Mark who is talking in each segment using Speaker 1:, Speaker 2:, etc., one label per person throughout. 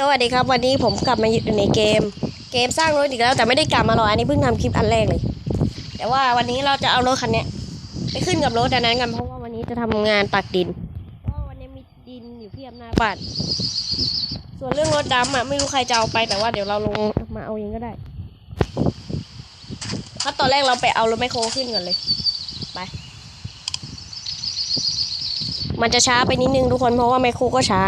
Speaker 1: สวัสดีครับวันนี้ผมกลับมาอยู่ในเกม เกมสร้างรถอีกแล้วแต่ไม่ได้กลับมาหรอกอันนี้เพิ่งทำคลิปอันแรกเลย แต่ว่าวันนี้เราจะเอารถคันนี้ไปขึ้นกับรถอันนั้นกันเพราะว่าวันนี้จะทำงานตักดินเพราะวันนี้มีดินอยู่เพียบหน้าบ้านส่วนเรื่องรถดำอะไม่รู้ใครจะเอาไปแต่ว่าเดี๋ยวเราลงมาเอาเองก็ได้ถ้าตอนแรกเราไปเอารถไมโครขึ้นก่อนเลยไปมันจะช้าไปนิดนึงทุกคนเพราะว่าไมโครก็ช้า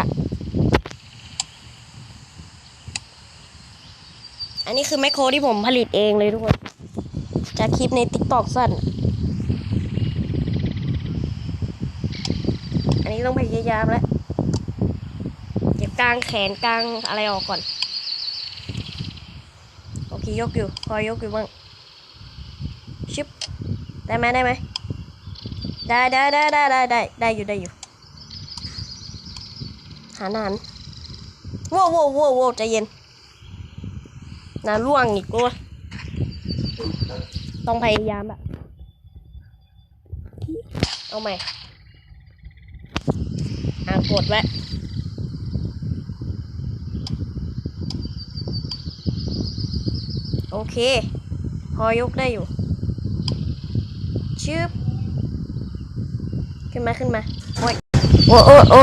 Speaker 1: อันนี้คือแมคโครที่ผมผลิตเองเลยทุกคน จากคลิปใน t ิ k t o k สั้น อันนี้ต้องพยายามแล้ว เก็บกลางแขนกลางอะไรออกก่อน โอเคยกอยู่ พอยกอยู่บ้างชึบได้ไหมได้ไหม ได้ได้ได้ได้ได้ได้ได้อยู่ได้อยู่หันหนว้วว้าวว้วว้วใจเย็น น้ำร่วงอีกด้วยต้องพยายามอะเอาใหม่อ่ากดไว้โอเค พอยกได้อยู่ชืบขึ้นมา ขึ้นมา โอ้ย โอ้โอ้โอ้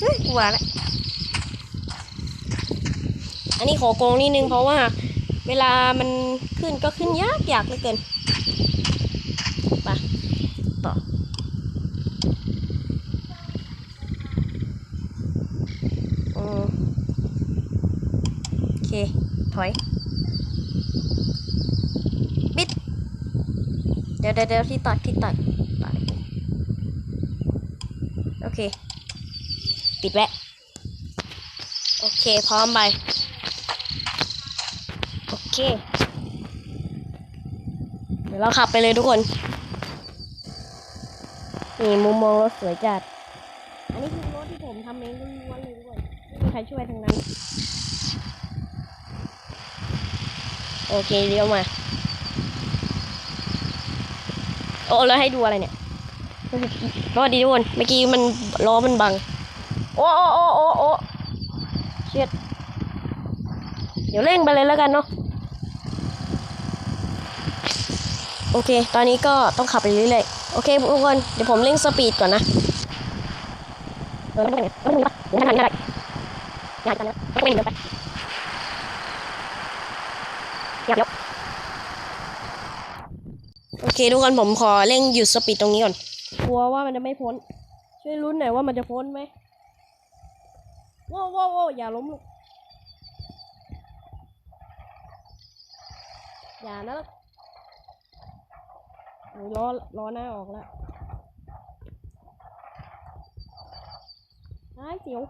Speaker 1: เฮ้ยกลัวละ อันนี้ขอโกงนิดนึงเพราะว่าเวลามันขึ้นก็ขึ้นยากยากเหลือเกินไปต่อโอเค ถอย ปิด เดี๋ยวเดี๋ยวที่ตัดที่ตัดตัดโอเค ปิดแวะโอเค พร้อมไป เค เดี๋ยวเราขับไปเลยทุกคน นี่มุมมองรถสวยจัด อันนี้คือรถที่ผมทำเองล้วนๆเลยทุกคนไม่มีใครช่วยทั้งนั้น โอเคเลี้ยวมา โอ้แล้วให้ดูอะไรเนี่ยรอดดีทุกคน เมื่อกี้มันล้อมันบัง โอ้โอ้โอ้โอ้โอ้เชียดเดี๋ยวเร่งไปเลยแล้วกันเนาะ โอเค ตอนนี้ก็ต้องขับไปเรื่อยๆ โอเคทุกคน เดี๋ยวผมเร่งสปีดก่อนนะเออไม่เป็นไรไม่เป็นไรเดี๋ยวทำอย่านได้อยากจะนะไม่เป็นไรอยากยกโอเคทุกคนผมขอเร่งหยุดสปีดตรงนี้ก่อน กลัวว่ามันจะไม่พ้น ช่วยรุ้นหน่อยว่ามันจะพ้นไหมว้าวว้าวว้าวอย่าล้มลูกอย่านะ ลูกโอ้ยล้อล้อหน้าออกแล้วไอ้เจียว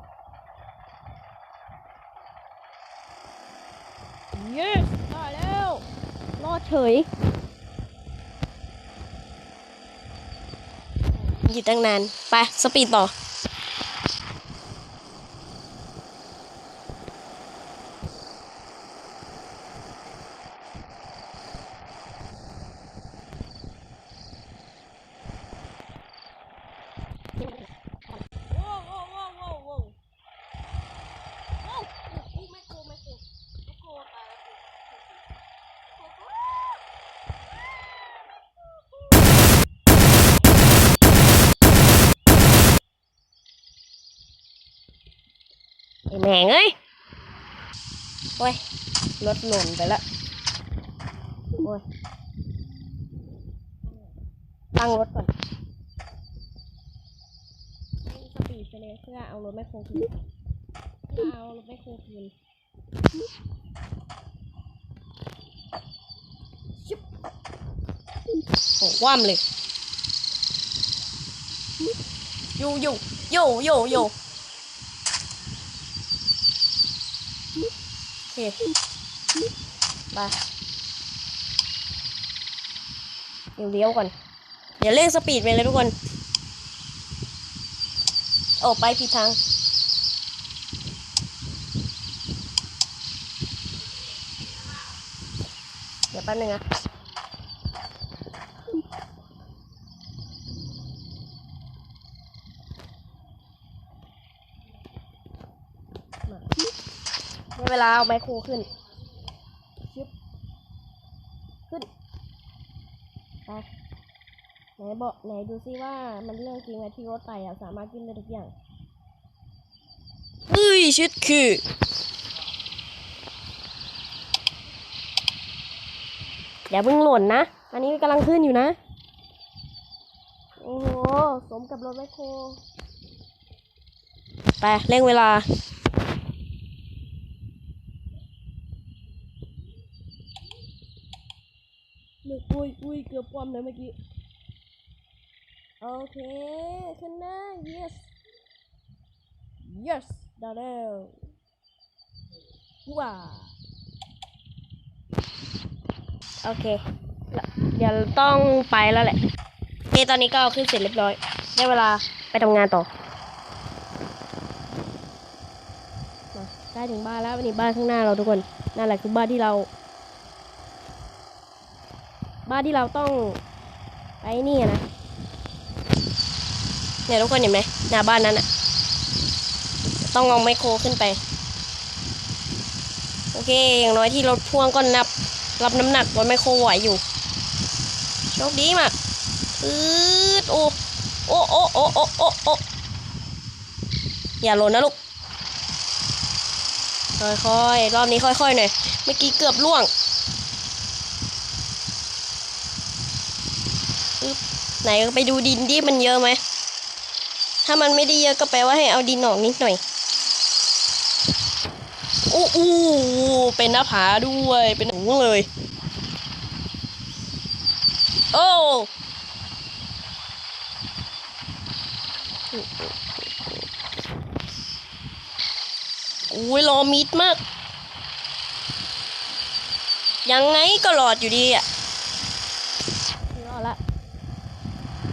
Speaker 1: เย้ได้แล้วรอดเฉยหยุดตั้งนาน ไป สปีดต่อ โว้วโว้วโว้วโว้วโว้วโว้วอุ๊ยไม่โกไม่โกไม่โกตายแล้วกู ไอแม่งเอ้ยโอ้ยรถหล่นไปละโอ้ยตั้งรถก่อนสปีดไปเลยเพื่อเอารถแมคโครคืนเพื่อเอารถแมคโครคืนชิบโอ้ว่ำเลยโยโยโยโยโยโอ เคไปเดี๋ยวเลี้ยวก่อน เดี๋ยวเร่งสปีดไปเลยทุกคน โอ้ไปผิดทาง เดี๋ยวแป๊บนึงนะ ได้เวลาเอาไมโครขึ้นชึบขึ้นไปไหนบอกไหนดูซิว่ามันเรื่องจริงไหมที่รถไต่อะสามารถขึ้นได้ทุกอย่างเฮ้ยชิดคือเดี๋ยวเพิ่งหล่นนะ อันนี้กำลังขึ้นอยู่นะ โอ้โห สมกับรถแมคโคร ไปเร่งเวลา หนึก อุ้ยอุ้ยเกือบความเลยเมื่อกี้ โอเคขึ้นได้ yes yes ได้แล้วว้าโอเค เดี๋ยวต้องไปแล้วแหละโอเคตอนนี้ก็ขึ้นเสร็จเรียบร้อย ได้เวลาไปทำงานต่อมาใกล้ถึงบ้านแล้วนี่บ้านข้างหน้าเราทุกคน นั่นแหละคือบ้านที่เรา บ้าที่เราต้องไปนี่อะนะเนี่ยทุกคนเห็นไหมหน้าบ้านนั้นอะต้องเอาไมโครขึ้นไป โอเค อย่างน้อยที่รถพ่วงก็นับ รับน้ำหนักรถไมโครไหวอยู่ โชคดีมากอืดโอ้โอ้โอ้โอ้โอ้โอ้โอ้อย่าหล่นนะลูก ค่อยๆ รอบนี้ค่อยๆหน่อย เมื่อกี้เกือบล่วง ไหนไปดูดินดิมันเยอะไหม ถ้ามันไม่ได้เยอะก็แปลว่าให้เอาดินออกนิดหน่อยอู้อู้เป็นหน้าผาด้วยเป็นหนูเลย โอ้อุ้ยรอมิดมาก ยังไงก็หลอดอยู่ดีอะรอดละ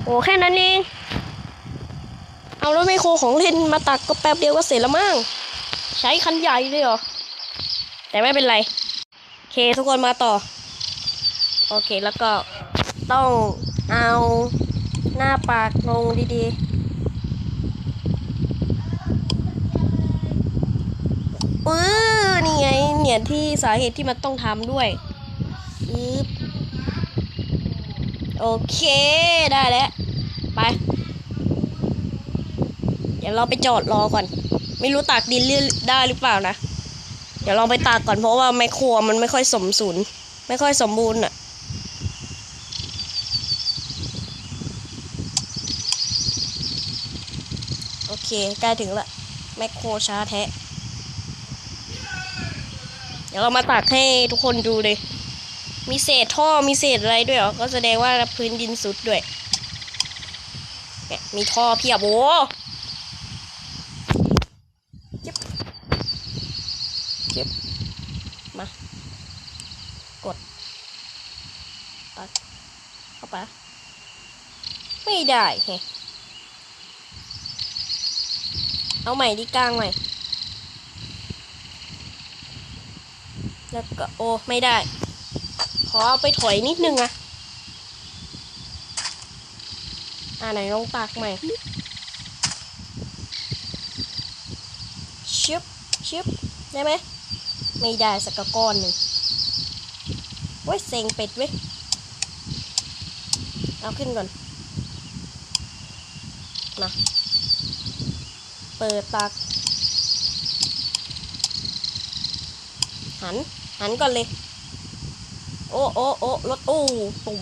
Speaker 1: โอ้แค่นั้นเอง เอารถไมโครของเล่นมาตักก็แป๊บเดียวก็เสร็จแล้วมั้งใช้คันใหญ่เลยเหรอ แต่ไม่เป็นไร โอเคทุกคนมาต่อ โอเคแล้วก็ต้องเอาหน้าปากลงดีๆปื้อนี่ไงเนี่ยที่สาเหตุที่มันต้องทำด้วยอึ๊บ โอเคได้แล้ว ไป เดี๋ยวเราไปจอดรอก่อน ไม่รู้ตากดินเลื่อนได้หรือเปล่านะ เดี๋ยวลองไปตากก่อนเพราะว่าไมโครมันไม่ค่อยสมศูนย์ไม่ค่อยสมบูรณ์อะโอเคใกล้ถึงละไมโครช้าแท้ เดี๋ยวเรามาตากให้ทุกคนดูเลย มีเศษท่อมีเศษอะไรด้วยเหรอ ก็แสดงว่าพื้นดินสุดด้วยเนี่ยมีท่อเพียบโอ้เจ็บเจ็บมา กดตัดเข้าไปไม่ได้แฮเอาใหม่ที่กลางใหม่ แล้วก็โอ้ ไม่ได้ อเอาไปถอยนิดนึงอะอ่าไหนลองตากใหม่ชิบชิบได้ไหมไม่ได้สักก้อนหนึ่งเว้ยเซ็งเป็ดเว้ย เอาขึ้นก่อน มา เปิดตาก หัน หันก่อนเลย โอ้โอ้โอ้รถโอ้ตุ่ม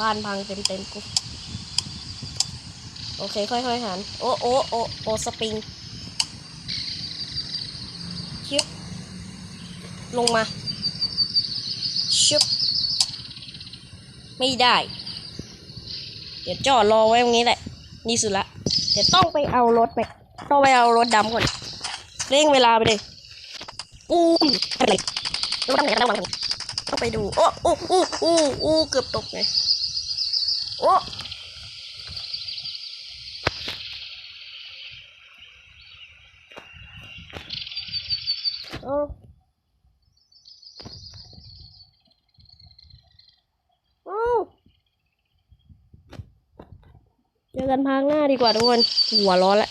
Speaker 1: บ้านพังเต็มเต็มกูโอเค ค่อยๆหัน โอ้โอ้โอ้โอ้สปริงชิบลงมาชิบไม่ได้ เดี๋ยวจอดรอไว้ตรงนี้แหละ นี่สุดละ เดี๋ยวต้องไปเอารถไปต้องไปเอารถดำก่อน เร่งเวลาไปเลยอู้อะไรรถดำไหนกันระวังต้อง ไปดู โอ้โอ้โอ้โอ้โอ้เกือบตกเลยโอ้โอ้โอ้เจอกันพังหน้าดีกว่าทุกคนหัวร้อนแล้ว